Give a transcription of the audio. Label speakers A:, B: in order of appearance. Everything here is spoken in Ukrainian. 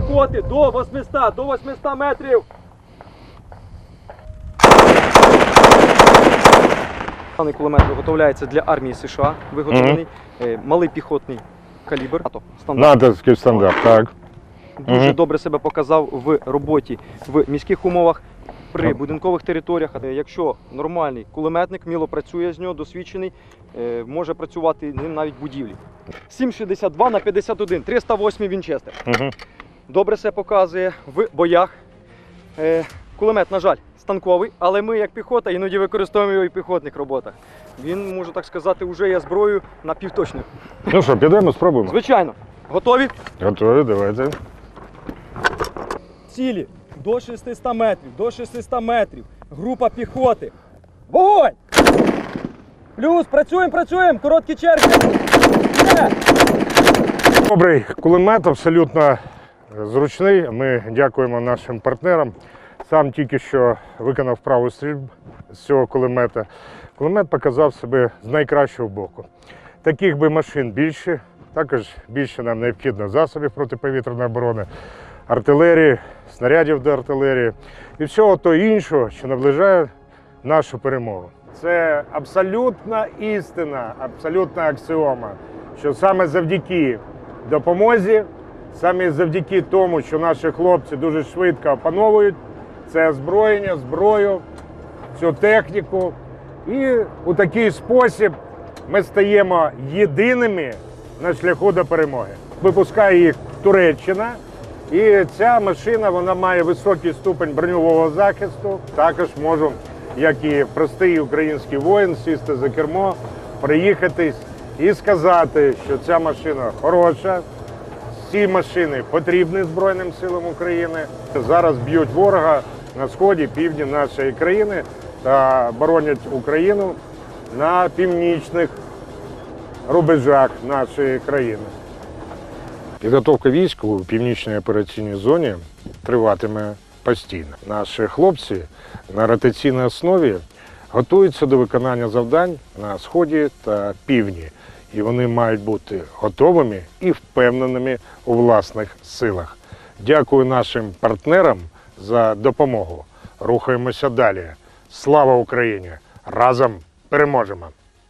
A: До 800, до 800 метрів. Даний кулемет виготовляється для армії США. Виготовлений Е, малий піхотний калібр. НАТО, стандарт.
B: Натовський стандарт, так.
A: Дуже
B: Мгм.
A: добре себе показав в роботі в міських умовах. При будинкових територіях, Е, якщо нормальний кулеметник, міло працює з нього, досвідчений, е, може працювати ним навіть в будівлі. 7,62 на 51, 308 Вінчестер.
B: Угу.
A: Добре себе показує в боях. Е, Кулемет, на жаль, станковий, але ми, як піхота, іноді використовуємо його і в піхотних роботах. Він, можу так сказати, вже є зброєю на півточну.
B: Ну що, підемо, спробуємо.
A: Звичайно, готові?
B: Готові, давайте.
A: Цілі до 600 метрів, до 600 метрів. Група піхоти. Вогонь! Плюс, працюємо, працюємо, короткі черги.
B: Добрий кулемет, абсолютно зручний. Ми дякуємо нашим партнерам. Сам тільки що виконав праву стрільбу з цього кулемета. Кулемет показав себе з найкращого боку. Таких би машин більше, також більше нам необхідно засобів протиповітряної оборони, артилерії, снарядів до артилерії і всього того іншого, що наближає нашу перемогу. Це абсолютна істина, абсолютна аксіома, що саме завдяки допомозі, саме завдяки тому, що наші хлопці дуже швидко опановують це озброєння, зброю, цю техніку. І у такий спосіб ми стаємо єдиними на шляху до перемоги. Випускає їх Туреччина. І ця машина вона має високий ступень броньового захисту. Також можу, як і простий український воїн, сісти за кермо, приїхатись і сказати, що ця машина хороша. Ці машини потрібні Збройним силам України. Зараз б'ють ворога на сході, півдні нашої країни та боронять Україну на північних рубежах нашої країни. Підготовка військ у північній операційній зоні триватиме постійно. Наші хлопці на ротаційній основі готуються до виконання завдань на сході та півдні, і вони мають бути готовими і впевненими у власних силах. Дякую нашим партнерам за допомогу. Рухаємося далі. Слава Україні! Разом переможемо!